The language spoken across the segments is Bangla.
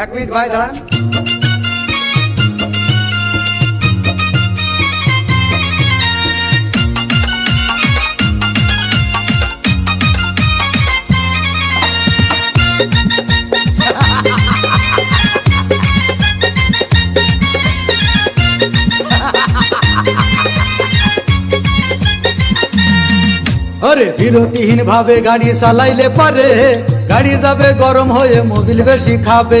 এক মিনিট ভাই, দাঁড়ান। আরে বিরতিহীন ভাবে গাড়ি চালাইলে পারে। গাড়ি যাবে, গরম হয়ে মোবিল বেশি খাবে।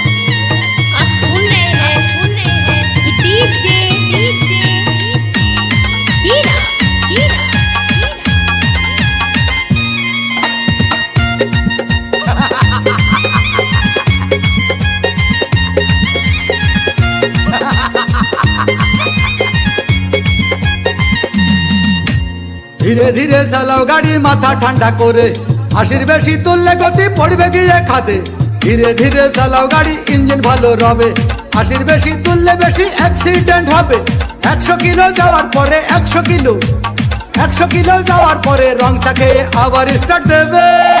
ধীরে ধীরে চালাও গাড়ি, মাথা ঠান্ডা করে। আশির বেশি তুললে গতি পড়বে গিয়ে খাতে? ধীরে ধীরে চালাও গাড়ি, ইঞ্জিন ভালো রবে। আশির বেশি তুললে বেশি অ্যাক্সিডেন্ট হবে। একশো কিলো যাওয়ার পরে একশো কিলো। একশো কিলো যাওয়ার পরে রং চাকে আবার স্টার্ট দেবে।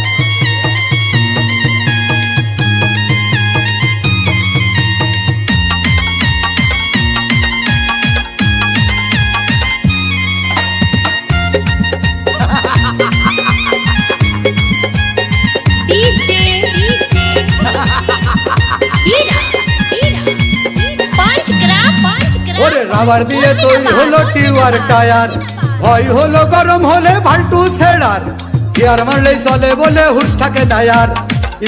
খাবার দিয়ে তৈরি হলো টিউয়ার টায়ার। ভয় হলো গরম হলে ভাল্টু ছেড়ার। টিয়ার মারলেই চলে বলে হুশ থাকে টায়ার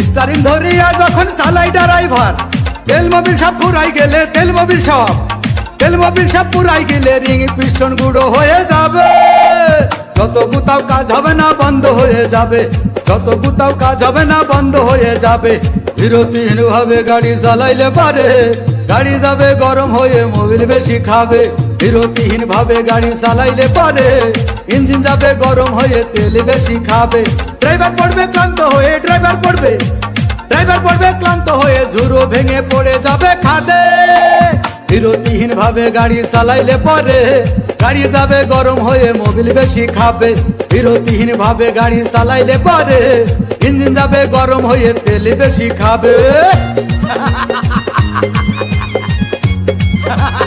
স্টারিং ধরিয়া যখন চালাই ড্রাইভার তেল মোবিল সব পুরাই গেলে তেল মোবিল সব। তেল মোবিল সব পুরাই গেলে রিং পিস্টন গুঁড়ো হয়ে যাবে। যত বুতাও কাজ হবে না বন্ধ হয়ে যাবে। যত বুতাও কাজ হবে না বন্ধ হয়ে যাবে। বিরতিহীন ভাবে গাড়ি চালাইলে পারে। গাড়ি যাবে, গরম হয়ে মোবিল বেশি খাবে। বিরতিহীন ভাবে গাড়ি চালাইলে পারে। ইঞ্জিন যাবে, গরম হয়ে তেল বেশি খাবে। ড্রাইভার পড়বে, ক্লান্ত হয়ে ড্রাইভার পড়বে। ড্রাইভার পড়বে, ক্লান্ত হয়ে ঝুরো ভেঙে পড়ে যাবে খাদে। বিরতিহীন ভাবে গাড়ি চালাইলে পরে। গাড়ি যাবে, গরম হয়ে মোবিল বেশি খাবে। বিরতিহীন ভাবে গাড়ি চালাইলে পরে। ইঞ্জিন যাবে, গরম হয়ে তেল বেশি খাবে। ¡Ja, ja, ja!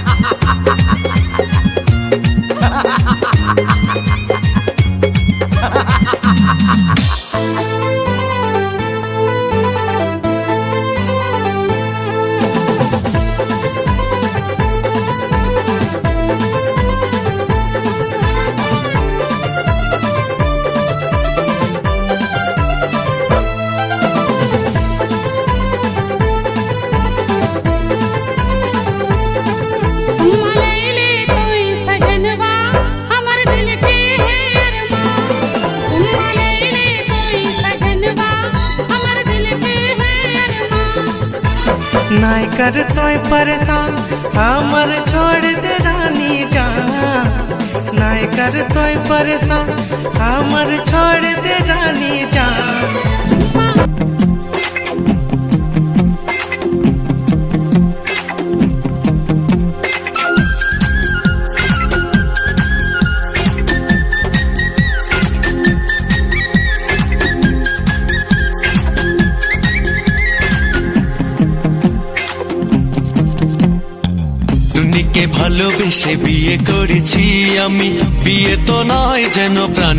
अरमान नाय कर तोय परेशान हमर छोड़ दे रानी जान नाय कर तोय परेशान हमर छोड़ दे रानी जान টুনিকে ভালোবেসে বিয়ে করেছি আমি? বিয়ে তো নয় যেন প্রাণ